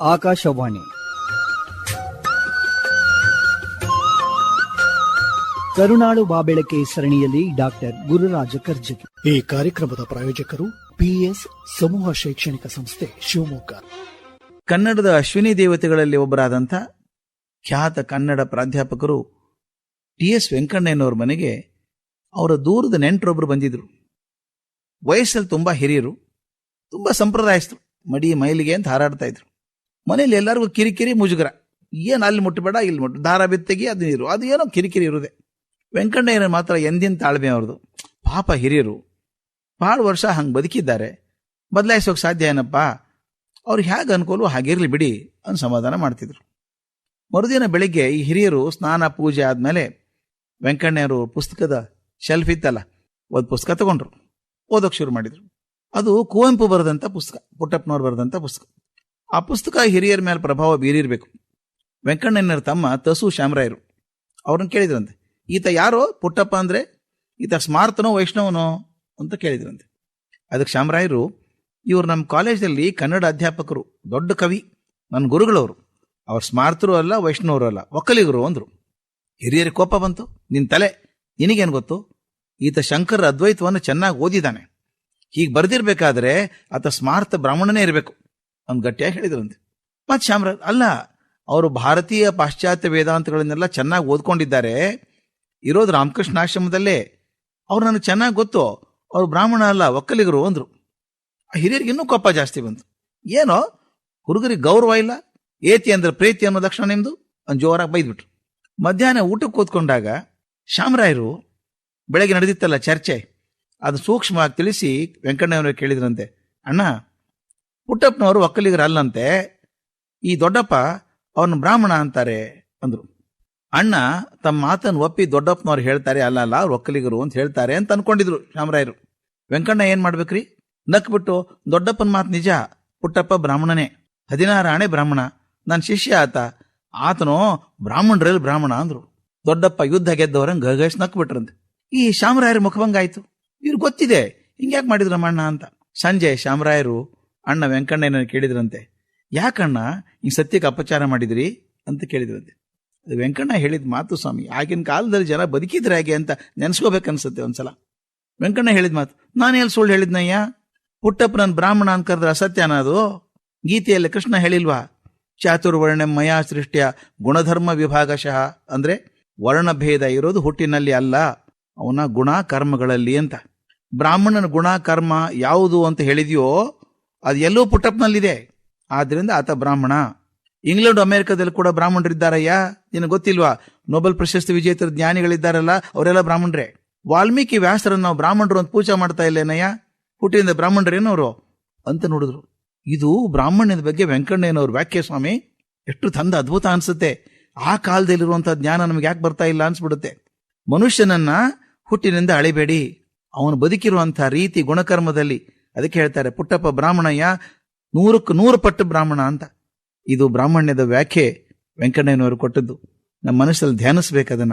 ಆಕಾಶವಾಣಿ. ಕರುನಾಳು ಬಾಬೆಳಕೆ ಸರಣಿಯಲ್ಲಿ ಡಾಕ್ಟರ್ ಗುರುರಾಜ ಕರ್ಜಗಿ ಈ ಕಾರ್ಯಕ್ರಮದ ಪ್ರಾಯೋಜಕರು ಪಿಎಸ್ ಸಮೂಹ ಶೈಕ್ಷಣಿಕ ಸಂಸ್ಥೆ ಶಿವಮೊಗ್ಗ. ಕನ್ನಡದ ಅಶ್ವಿನಿ ದೇವತೆಗಳಲ್ಲಿ ಒಬ್ಬರಾದಂಥ ಖ್ಯಾತ ಕನ್ನಡ ಪ್ರಾಧ್ಯಾಪಕರು ಟಿ ಎಸ್ ವೆಂಕಣ್ಣಯ್ಯನವ್ರ ಮನೆಗೆ ಅವರ ದೂರದ ನೆಂಟರೊಬ್ಬರು ಬಂದಿದ್ರು. ವಯಸ್ಸಲ್ಲಿ ತುಂಬಾ ಹಿರಿಯರು ತುಂಬಾ ಸಂಪ್ರದಾಯಸ್ಥರು ಮಡಿ ಮೈಲಿಗೆ ಅಂತ ಹಾರಾಡ್ತಾ ಇದ್ರು. ಮನೇಲಿ ಎಲ್ಲರಿಗೂ ಕಿರಿಕಿರಿ ಮುಜುಗರ. ಏನು ಅಲ್ಲಿ ಮುಟ್ಟಬೇಡ ಇಲ್ಲಿ ಮುಟ್ಟು ದಾರ ಬಿತ್ತಗಿ ಅದು ನೀರು. ಅದು ಏನೋ ಕಿರಿಕಿರಿ ಇರುದೆ ವೆಂಕಣ್ಣಯ್ಯನ ಮಾತ್ರ ಎಂದಿನ ತಾಳ್ಮೆ ಅವ್ರದ್ದು. ಪಾಪ ಹಿರಿಯರು ಭಾಳ ವರ್ಷ ಹಂಗೆ ಬದುಕಿದ್ದಾರೆ. ಬದಲಾಯಿಸೋಕೆ ಸಾಧ್ಯ ಏನಪ್ಪ? ಅವ್ರು ಹೇಗೆ ಅನುಕೂಲ ಹಾಗಿರಲಿ ಬಿಡಿ ಅಂತ ಸಮಾಧಾನ ಮಾಡ್ತಿದ್ರು. ಮರುದಿನ ಬೆಳಿಗ್ಗೆ ಈ ಹಿರಿಯರು ಸ್ನಾನ, ಪೂಜೆ ಆದಮೇಲೆ ವೆಂಕಣ್ಣಯ್ಯರು ಪುಸ್ತಕದ ಶೆಲ್ಫ್ ಇತ್ತಲ್ಲ, ಒಂದು ಪುಸ್ತಕ ತಗೊಂಡ್ರು. ಓದೋಕೆ ಶುರು ಮಾಡಿದರು. ಅದು ಕುವೆಂಪು ಬರೆದಂಥ ಪುಸ್ತಕ, ಪುಟ್ಟಪ್ಪನವ್ರು ಬರೆದಂಥ ಪುಸ್ತಕ. ಆ ಪುಸ್ತಕ ಹಿರಿಯರ ಮೇಲೆ ಪ್ರಭಾವ ಬೀರಿರಬೇಕು. ವೆಂಕಣ್ಣನರ ತಮ್ಮ ತಸು ಶ್ಯಾಮರಾಯರು. ಅವ್ರನ್ನ ಕೇಳಿದ್ರಂತೆ. ಈತ ಯಾರೋ? ಪುಟ್ಟಪ್ಪ ಅಂದರೆ ಈತ ಸ್ಮಾರ್ತನೋ, ವೈಷ್ಣವನೋ ಅಂತ ಕೇಳಿದ್ರಂತೆ. ಅದಕ್ಕೆ ಶ್ಯಾಮರಾಯರು, ಇವರು ನಮ್ಮ ಕಾಲೇಜಲ್ಲಿ ಕನ್ನಡ ಅಧ್ಯಾಪಕರು, ದೊಡ್ಡ ಕವಿ ನನ್ನ ಗುರುಗಳವರು. ಅವ್ರ ಸ್ಮಾರ್ತರು ಅಲ್ಲ, ವೈಷ್ಣವರು ಅಲ್ಲ, ಒಕ್ಕಲಿಗರು ಅಂದರು. ಹಿರಿಯರಿಗೆ ಕೋಪ ಬಂತು ನಿನ್ನ ತಲೆ, ನಿನಗೇನು ಗೊತ್ತು? ಈತ ಶಂಕರ ಅದ್ವೈತವನ್ನು ಚೆನ್ನಾಗಿ ಓದಿದ್ದಾನೆ ಹೀಗೆ ಬರೆದಿರಬೇಕಾದ್ರೆ ಆತ ಸ್ಮಾರ್ತ ಬ್ರಾಹ್ಮಣನೇ ಇರಬೇಕು. ಅವ್ನು ಗಟ್ಟಿಯಾಗಿ ಹೇಳಿದ್ರಂತೆ. ಮತ್ತೆ ಶ್ಯಾಮರಾಜ್, ಅಲ್ಲ, ಅವರು ಭಾರತೀಯ ಪಾಶ್ಚಾತ್ಯ ವೇದಾಂತಗಳನ್ನೆಲ್ಲ ಚೆನ್ನಾಗಿ ಓದ್ಕೊಂಡಿದ್ದಾರೆ. ಇರೋದು ರಾಮಕೃಷ್ಣ ಆಶ್ರಮದಲ್ಲೇ. ಅವ್ರು ನನಗೆ ಚೆನ್ನಾಗಿ ಗೊತ್ತು. ಅವ್ರು ಬ್ರಾಹ್ಮಣ ಅಲ್ಲ, ಒಕ್ಕಲಿಗರು ಅಂದರು. ಹಿರಿಯರಿಗೆ ಇನ್ನೂ ಕೋಪ ಜಾಸ್ತಿ ಬಂತು. ಏನೋ, ಹುಡುಗರಿಗೆ ಗೌರವ ಇಲ್ಲ, ಏತಿ ಅಂದ್ರೆ ಪ್ರೀತಿ ಅನ್ನೋ ಲಕ್ಷಣ ನಿಮ್ದು? ಅಂದ್ ಜೋರಾಗಿ ಬೈದ್ಬಿಟ್ರು. ಮಧ್ಯಾಹ್ನ ಊಟಕ್ಕೆ ಕೂತ್ಕೊಂಡಾಗ ಶ್ಯಾಮರಾಯರು ಬೆಳಗ್ಗೆ ನಡೆದಿತ್ತಲ್ಲ ಚರ್ಚೆ, ಅದು ಸೂಕ್ಷ್ಮವಾಗಿ ತಿಳಿಸಿ ವೆಂಕಣ್ಣವ್ರಿಗೆ ಕೇಳಿದ್ರಂತೆ. ಅಣ್ಣ ಪುಟ್ಟಪ್ಪನವರು ಒಕ್ಕಲಿಗರಲ್ಲಂತೆ, ಈ ದೊಡ್ಡಪ್ಪ ಅವನು ಬ್ರಾಹ್ಮಣ ಅಂತಾರೆ ಅಂದ್ರು. ಅಣ್ಣ ತಮ್ಮ ಮಾತನ್ನು ಒಪ್ಪಿ ದೊಡ್ಡಪ್ಪನವ್ರು ಹೇಳ್ತಾರೆ, ಅಲ್ಲ ಅಲ್ಲ, ಅವ್ರು ಒಕ್ಕಲಿಗರು ಅಂತ ಹೇಳ್ತಾರೆ ಅಂತ ಅನ್ಕೊಂಡಿದ್ರು ಶಾಮರಾಯರು ವೆಂಕಣ್ಣ ಏನ್ ಮಾಡ್ಬೇಕ್ರಿ? ನಕ್ಬಿಟ್ಟು, ದೊಡ್ಡಪ್ಪನ ಮಾತು ನಿಜ, ಪುಟ್ಟಪ್ಪ ಬ್ರಾಹ್ಮಣನೇ, ಹದಿನಾರು ಆಣೆ ಬ್ರಾಹ್ಮಣ ನನ್ನ ಶಿಷ್ಯ ಆತ, ಆತನು ಬ್ರಾಹ್ಮಣರಲ್ಲಿ ಬ್ರಾಹ್ಮಣ ಅಂದ್ರು. ದೊಡ್ಡಪ್ಪ ಯುದ್ಧ ಗೆದ್ದವರಂಗೆ ಗಗೇಶ್ ನಕ್ಬಿಟ್ರಂತೆ. ಈ ಶಾಮರಾಯರ ಮುಖಭಂಗ ಆಯ್ತು. ಇವ್ರು ಗೊತ್ತಿದೆ, ಹಿಂಗ್ಯಾಕ್ ಮಾಡಿದ್ರಮ್ಮ ಅಣ್ಣ ಅಂತ. ಸಂಜೆ ಶಾಮರಾಯರು ಅಣ್ಣ ವೆಂಕಣ್ಣ ಕೇಳಿದ್ರಂತೆ, ಯಾಕಣ್ಣ ಈ ಸತ್ಯಕ್ಕೆ ಅಪಚಾರ ಮಾಡಿದ್ರಿ? ಅಂತ ಕೇಳಿದ್ರಂತೆ. ಅದು ವೆಂಕಣ್ಣ ಹೇಳಿದ ಮಾತು ಸ್ವಾಮಿ, ಆಗಿನ ಕಾಲದಲ್ಲಿ ಜನ ಬದುಕಿದ್ರೆ ಹಾಗೆ ಅಂತ ನೆನೆಸ್ಕೋಬೇಕನ್ಸುತ್ತೆ ಒಂದ್ಸಲ. ವೆಂಕಣ್ಣ ಹೇಳಿದ ಮಾತು, ನಾನು ಎಲ್ಲಿ ಸುಳ್ಳು ಹೇಳಿದ್ನಯ್ಯ ಪುಟ್ಟಪ್ಪ ನನ್ನ ಬ್ರಾಹ್ಮಣ ಅಂತ ಕರೆದ್ರೆ ಅಸತ್ಯನ ಅದು? ಗೀತೆಯಲ್ಲಿ ಕೃಷ್ಣ ಹೇಳಿಲ್ವಾ ಚಾತುರ್ವರ್ಣ ಮಯಾ ಸೃಷ್ಟಿಯ ಗುಣಧರ್ಮ ವಿಭಾಗಶಃ? ಅಂದ್ರೆ ವರ್ಣಭೇದ ಇರೋದು ಹುಟ್ಟಿನಲ್ಲಿ ಅಲ್ಲ, ಅವನ ಗುಣ ಕರ್ಮಗಳಲ್ಲಿ ಅಂತ. ಬ್ರಾಹ್ಮಣನ ಗುಣ ಕರ್ಮ ಯಾವುದು ಅಂತ ಹೇಳಿದ್ಯೋ ಅದು ಎಲ್ಲೂ ಪುಟ್ಟಪ್ಪನಲ್ಲಿದೆ. ಆದ್ರಿಂದ ಆತ ಬ್ರಾಹ್ಮಣ. ಇಂಗ್ಲೆಂಡ್ ಅಮೆರಿಕದಲ್ಲಿ ಕೂಡ ಬ್ರಾಹ್ಮಣರಿದ್ದಾರಯ್ಯ? ನಿನಗೆ ಗೊತ್ತಿಲ್ವಾ? ನೊಬೆಲ್ ಪ್ರಶಸ್ತಿ ವಿಜೇತರ ಜ್ಞಾನಿಗಳಿದ್ದಾರಲ್ಲ, ಅವರೆಲ್ಲ ಬ್ರಾಹ್ಮಣರೇ. ವಾಲ್ಮೀಕಿ ವ್ಯಾಸರನ್ನು ನಾವು ಬ್ರಾಹ್ಮಣರು ಅಂತ ಪೂಜೆ ಮಾಡ್ತಾ ಇಲ್ಲೇನಯ್ಯ? ಹುಟ್ಟಿಯಿಂದ ಬ್ರಾಹ್ಮಣರೇನವರು ಅಂತ ನೋಡಿದ್ರು. ಇದು ಬ್ರಾಹ್ಮಣ್ಯದ ಬಗ್ಗೆ ವೆಂಕಣ್ಣಯ್ಯನವ್ರ ವ್ಯಾಖ್ಯೆ ಸ್ವಾಮಿ. ಎಷ್ಟು ತಂದ ಅದ್ಭುತ ಅನಿಸುತ್ತೆ. ಆ ಕಾಲದಲ್ಲಿರುವಂತಹ ಜ್ಞಾನ ನಮ್ಗೆ ಯಾಕೆ ಬರ್ತಾ ಇಲ್ಲ ಅನ್ಸ್ಬಿಡುತ್ತೆ. ಮನುಷ್ಯನನ್ನ ಹುಟ್ಟಿನಿಂದ ಅಳಿಬೇಡಿ. ಅವನು ಬದುಕಿರುವಂತಹ ರೀತಿ ಗುಣಕರ್ಮದಲ್ಲಿ ಅದಕ್ಕೆ ಹೇಳ್ತಾರೆ, ಪುಟ್ಟಪ್ಪ ಬ್ರಾಹ್ಮಣಯ್ಯ, ನೂರಕ್ಕೆ ನೂರು ಪಟ್ಟು ಬ್ರಾಹ್ಮಣ ಅಂತ. ಇದು ಬ್ರಾಹ್ಮಣ್ಯದ ವ್ಯಾಖ್ಯೆ ವೆಂಕಣ್ಣಯ್ಯನವರು ಕೊಟ್ಟದ್ದು. ನಮ್ಮ ಮನಸ್ಸಲ್ಲಿ ಧ್ಯಾನಿಸ್ಬೇಕದನ್ನ